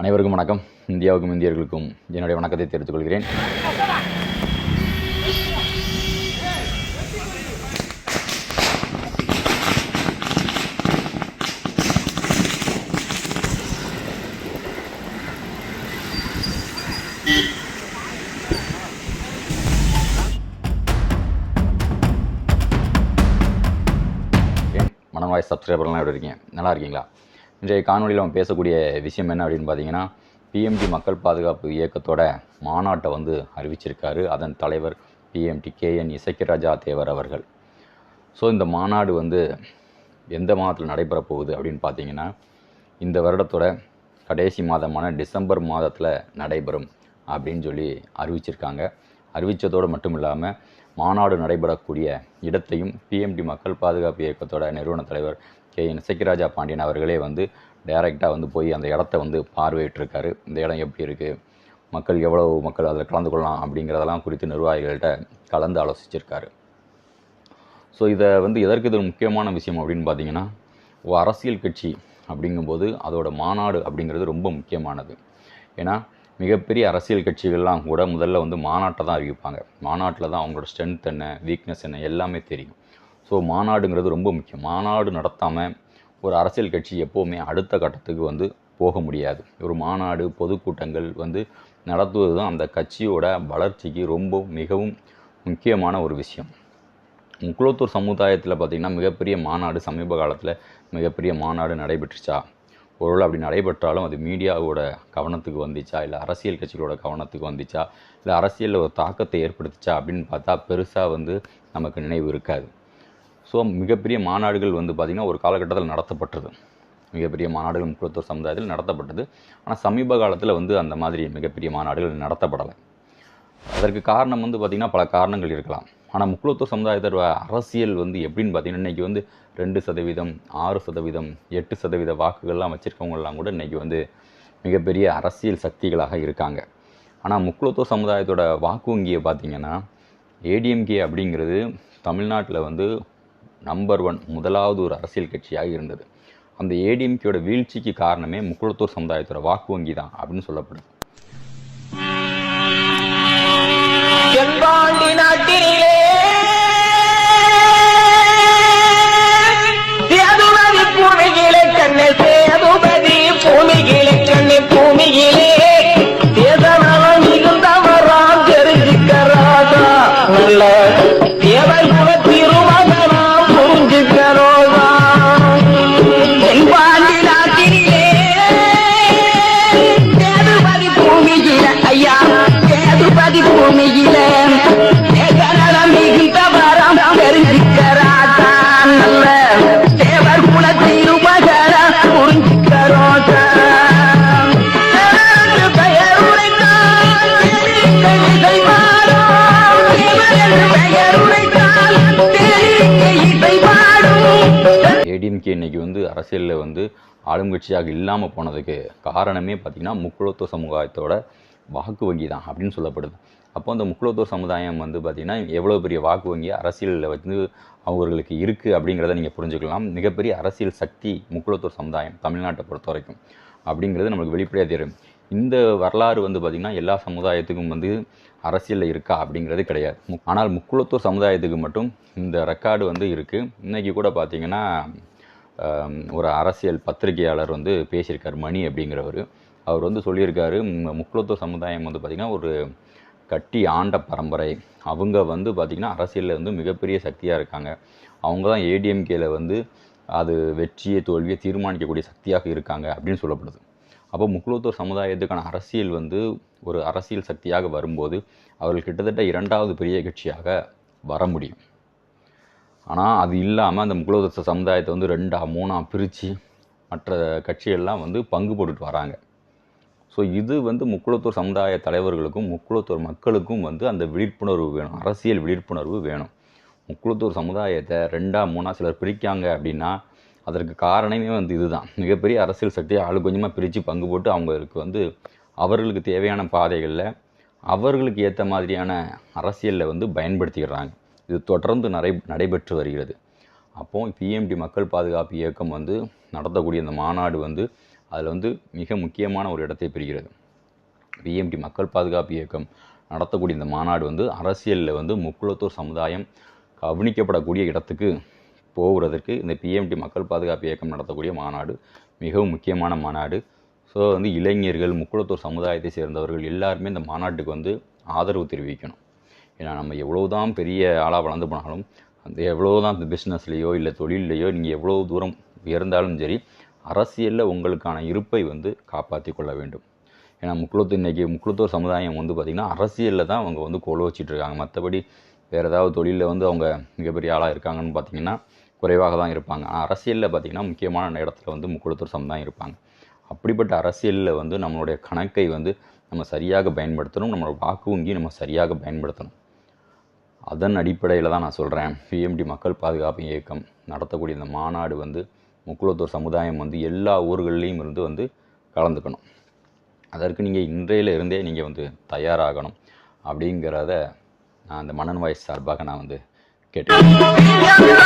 அனைவருக்கும் வணக்கம் இந்தியாவுக்கும் இந்தியர்களுக்கும் என்னுடைய வணக்கத்தை தெரிவித்துக் கொள்கிறேன் ஏன் மனவாய் சப்ஸ்கிரைபர்லாம் எப்படி இருக்கீங்க நல்லா இருக்கீங்களா இன்றைய காணொலியில் நம்ம பேசக்கூடிய விஷயம் என்ன அப்படின்னு பார்த்தீங்கன்னா பிஎம்டி மக்கள் பாதுகாப்பு இயக்கத்தோட மாநாட்டை வந்து அறிவிச்சிருக்காரு. அதன் தலைவர் பிஎம்டி கேஎன் இசக்கிராஜா தேவர் அவர்கள். ஸோ இந்த மாநாடு வந்து எந்த மாதத்தில் நடைபெற போகுது அப்படின்னு பார்த்தீங்கன்னா இந்த வருடத்தோட கடைசி மாதமான டிசம்பர் மாதத்தில் நடைபெறும் அப்படின்னு சொல்லி அறிவிச்சிருக்காங்க. அறிவித்ததோடு மட்டும் இல்லாமல் மாநாடு நடைபெறக்கூடிய இடத்தையும் பிஎம்டி மக்கள் பாதுகாப்பு இயக்கத்தோட நிறுவன தலைவர் கே என் இசக்கிராஜா பாண்டியன் அவர்களே வந்து டைரெக்டாக வந்து போய் அந்த இடத்த வந்து பார்வையிட்டிருக்காரு. இந்த இடம் எப்படி இருக்குது மக்கள் எவ்வளவு மக்கள் அதில் கலந்து கொள்ளலாம் அப்படிங்கிறதெல்லாம் குறித்து நிர்வாகிகள்கிட்ட கலந்து ஆலோசிச்சிருக்காரு. ஸோ இதை வந்து எதற்கு இது முக்கியமான விஷயம் அப்படின்னு பார்த்தீங்கன்னா ஓ அரசியல் கட்சி அப்படிங்கும்போது அதோட மாநாடு அப்படிங்கிறது ரொம்ப முக்கியமானது. ஏன்னா மிகப்பெரிய அரசியல் கட்சிகள்லாம் கூட முதல்ல வந்து மாநாட்டை தான் அறிவிப்பாங்க. மாநாட்டில் தான் அவங்களோட ஸ்ட்ரென்த் என்ன வீக்னஸ் என்ன எல்லாமே தெரியும். ஸோ மாநாடுங்கிறது ரொம்ப முக்கியம். மாநாடு நடத்தாமல் ஒரு அரசியல் கட்சி எப்போவுமே அடுத்த கட்டத்துக்கு வந்து போக முடியாது. ஒரு மாநாடு பொதுக்கூட்டங்கள் வந்து நடத்துவது தான் அந்த கட்சியோட வளர்ச்சிக்கு ரொம்ப மிகவும் முக்கியமான ஒரு விஷயம். முக்குளத்தூர் சமுதாயத்தில் பார்த்திங்கன்னா மிகப்பெரிய மாநாடு சமீப காலத்தில் மிகப்பெரிய மாநாடு நடைபெற்றுச்சா? ஒருவேளை அப்படி நடைபெற்றாலும் அது மீடியாவோட கவனத்துக்கு வந்துச்சா இல்லை அரசியல் கட்சிகளோட கவனத்துக்கு வந்துச்சா இல்லை அரசியலில் ஒரு தாக்கத்தை ஏற்படுத்திச்சா அப்படின்னு பார்த்தா பெருசாக வந்து நமக்கு நினைவு இருக்காது. ஸோ மிகப்பெரிய மாநாடுகள் வந்து பார்த்திங்கன்னா ஒரு காலகட்டத்தில் நடத்தப்பட்டது. மிகப்பெரிய மாநாடுகள் முக்கியத்துவ சமுதாயத்தில் நடத்தப்பட்டது. ஆனால் சமீப காலத்தில் வந்து அந்த மாதிரி மிகப்பெரிய மாநாடுகள் நடத்தப்படலை. அதற்கு காரணம் வந்து பார்த்திங்கன்னா பல காரணங்கள் இருக்கலாம். ஆனால் முக்குளத்தூர் சமுதாயத்தோட அரசியல் வந்து எப்படின்னு பார்த்தீங்கன்னா இன்றைக்கி வந்து ரெண்டு சதவீதம் ஆறு சதவீதம் எட்டு சதவீத வாக்குகள்லாம் வச்சுருக்கவங்கெல்லாம் கூட இன்றைக்கி வந்து மிகப்பெரிய அரசியல் சக்திகளாக இருக்காங்க. ஆனால் முக்குளத்தூர் சமுதாயத்தோட வாக்கு வங்கியை பார்த்திங்கன்னா ஏடிஎம்கே அப்படிங்கிறது தமிழ்நாட்டில் வந்து நம்பர் ஒன் முதலாவது ஒரு அரசியல் கட்சியாக இருந்தது. அந்த ஏடிஎம்கேயோட வீழ்ச்சிக்கு காரணமே முக்குளத்தூர் சமுதாயத்தோட வாக்கு வங்கி தான் அப்படின்னு சொல்லப்படுது. நாட்டினிலே el ஏடிஎம்கே இன்னைக்கு வந்து அரசியலில் வந்து ஆளும் கட்சியாக இல்லாமல் போனதுக்கு காரணமே பார்த்திங்கன்னா முக்குளத்துவ சமுதாயத்தோட வாக்கு வங்கி தான் அப்படின்னு சொல்லப்படுது. அப்போ அந்த முக்குளத்துவ சமுதாயம் வந்து பார்த்திங்கன்னா எவ்வளோ பெரிய வாக்கு வங்கி அரசியலில் வந்து அவர்களுக்கு இருக்குது அப்படிங்கிறத நீங்கள் புரிஞ்சுக்கலாம். மிகப்பெரிய அரசியல் சக்தி முக்குளத்துவ சமுதாயம் தமிழ்நாட்டை பொறுத்த வரைக்கும் அப்படிங்கிறது நமக்கு வெளிப்படையாக தெரியும். இந்த வரலாறு வந்து பார்த்திங்கன்னா எல்லா சமுதாயத்துக்கும் வந்து அரசியலில் இருக்கா அப்படிங்கிறது கிடையாது. மு- ஆனால் முக்குளத்தூர் சமுதாயத்துக்கு மட்டும் இந்த ரெக்கார்டு வந்து இருக்குது இன்றைக்கி கூட பார்த்திங்கன்னா ஒரு அரசியல் பத்திரிகையாளர் வந்து பேசியிருக்கார் மணி அப்படிங்கிறவர். அவர் வந்து சொல்லியிருக்காரு முக்குளத்தூர் சமுதாயம் வந்து பார்த்திங்கன்னா ஒரு கட்டி ஆண்ட பரம்பரை. அவங்க வந்து பார்த்திங்கன்னா அரசியலில் வந்து மிகப்பெரிய சக்தியாக இருக்காங்க. அவங்க தான் ஏடிஎம்கேல வந்து அது வெற்றியை தோல்வியை தீர்மானிக்கக்கூடிய சக்தியாக இருக்காங்க அப்படின்னு சொல்லப்படுது. அப்போ முக்குளத்தூர் சமுதாயத்துக்கான அரசியல் வந்து ஒரு அரசியல் சக்தியாக வரும்போது அவர்கள் கிட்டத்தட்ட இரண்டாவது பெரிய கட்சியாக வர முடியும். ஆனால் அது இல்லாமல் அந்த முக்குளத்தூர் சமுதாயத்தை வந்து ரெண்டா மூணாக பிரித்து மற்ற கட்சியெல்லாம் வந்து பங்கு போட்டுட்டு வராங்க. ஸோ இது வந்து முக்குளத்தூர் சமுதாய தலைவர்களுக்கும் முக்குளத்தூர் மக்களுக்கும் வந்து அந்த விழிப்புணர்வு வேணும். அரசியல் விழிப்புணர்வு வேணும். முக்குளத்தூர் சமுதாயத்தை ரெண்டாக மூணாக சிலர் பிரிக்காங்க அப்படின்னா அதற்கு காரணமே வந்து இதுதான். மிகப்பெரிய அரசியல் சக்தியை ஆளு கொஞ்சமாக பிரித்து பங்கு போட்டு அவங்களுக்கு வந்து அவர்களுக்கு தேவையான பாதைகளில் அவர்களுக்கு ஏற்ற மாதிரியான அரசியலில் வந்து பயன்படுத்திக்கிறாங்க. இது தொடர்ந்து நடை நடைபெற்று வருகிறது. அப்போது பிஎம்டி மக்கள் பாதுகாப்பு இயக்கம் வந்து நடத்தக்கூடிய இந்த மாநாடு வந்து அதில் வந்து மிக முக்கியமான ஒரு இடத்தை பெறுகிறது. பிஎம்டி மக்கள் பாதுகாப்பு இயக்கம் நடத்தக்கூடிய இந்த மாநாடு வந்து அரசியலில் வந்து முக்குளத்தூர் சமுதாயம் கவனிக்கப்படக்கூடிய இடத்துக்கு போகிறதற்கு இந்த பிஎம்டி மக்கள் பாதுகாப்பு இயக்கம் நடத்தக்கூடிய மாநாடு மிகவும் முக்கியமான மாநாடு. ஸோ வந்து இளைஞர்கள் முக்குளத்தூர் சமுதாயத்தை சேர்ந்தவர்கள் எல்லாருமே இந்த மாநாட்டுக்கு வந்து ஆதரவு தெரிவிக்கணும். ஏன்னா நம்ம எவ்வளவுதான் பெரிய ஆளாக வளர்ந்து போனாலும் அந்த எவ்வளோதான் இந்த பிஸ்னஸ்லேயோ இல்லை தொழிலையோ நீங்கள் எவ்வளோ தூரம் உயர்ந்தாலும் சரி அரசியலில் உங்களுக்கான இருப்பை வந்து காப்பாற்றி கொள்ள வேண்டும். ஏன்னா முக்குளத்து இன்னைக்கு முக்குளத்தூர் சமுதாயம் வந்து பார்த்திங்கன்னா அரசியலில் தான் அவங்க வந்து கோல வச்சிட்ருக்காங்க மற்றபடி வேறு ஏதாவது தொழிலில் வந்து அவங்க மிகப்பெரிய ஆளாக இருக்காங்கன்னு பார்த்தீங்கன்னா குறைவாக தான் இருப்பாங்க. ஆனால் அரசியலில் பார்த்திங்கன்னா முக்கியமான இடத்துல வந்து முக்குளத்தூர் சமுதாயம் இருப்பாங்க. அப்படிப்பட்ட அரசியலில் வந்து நம்மளுடைய கணக்கை வந்து நம்ம சரியாக பயன்படுத்தணும். நம்மளோட வாக்கு வங்கி நம்ம சரியாக பயன்படுத்தணும். அதன் அடிப்படையில் தான் நான் சொல்கிறேன் பிஎம்டி மக்கள் பாதுகாப்பு இயக்கம் நடத்தக்கூடிய இந்த மாநாடு வந்து முக்குளத்தூர் சமுதாயம் வந்து எல்லா ஊர்கள்லேயும் இருந்து வந்து கலந்துக்கணும். அதற்கு நீங்கள் இன்றையில இருந்தே நீங்கள் வந்து தயாராகணும் அப்படிங்கிறத நான் அந்த மனன் வாய்ஸ் சார்பாக நான் வந்து கேட்டேன்